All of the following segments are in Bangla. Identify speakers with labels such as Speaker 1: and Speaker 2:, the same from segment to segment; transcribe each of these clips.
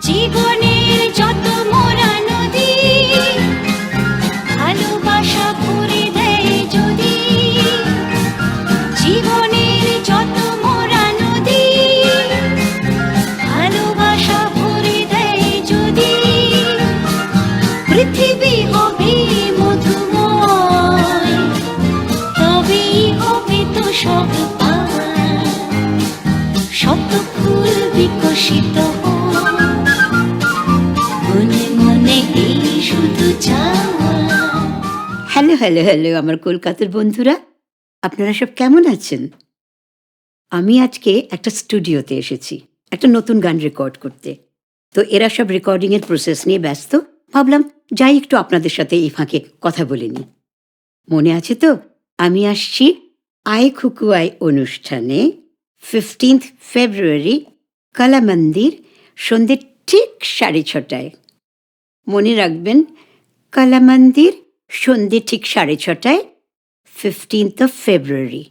Speaker 1: জীবনের যত মোরা নদী, ভালোবাসা ভরে দেয় যদি। জীবনের যত মোরা নদী, ভালোবাসা ভরে দেয় যদি। পৃথিবী হবে মধুময়, তবেই হবে তো সব পাওয়া ফুল বিকশিত
Speaker 2: হ্যালো হ্যালো হ্যালো, আমার কলকাতার বন্ধুরা। আপনারা সব কেমন আছেন? আমি আজকে একটা স্টুডিওতে এসেছি, একটা নতুন গান রেকর্ড করতে। তো এরা সব রেকর্ডিংয়ের প্রসেস নিয়ে ব্যস্ত। ভাবলাম যাই একটু আপনাদের সাথে এই ফাঁকে কথা বলে নিই। মনে আছে তো? আমি আসছি আয় খুকু আয় অনুষ্ঠানে ফিফটিন্থ ফেব্রুয়ারি কলা মন্দির, সন্ধ্যে ঠিক সাড়ে ছটায়। মনে রাখবেন, কলা মন্দির সন্ধ্যে ঠিক সাড়ে ছটায় fifteenth of February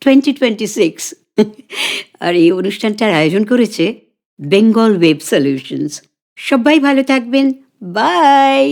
Speaker 2: twenty twenty six আর এই অনুষ্ঠানটার আয়োজন করেছে বেঙ্গল ওয়েব সলিউশনস সবাই ভালো থাকবেন। বাই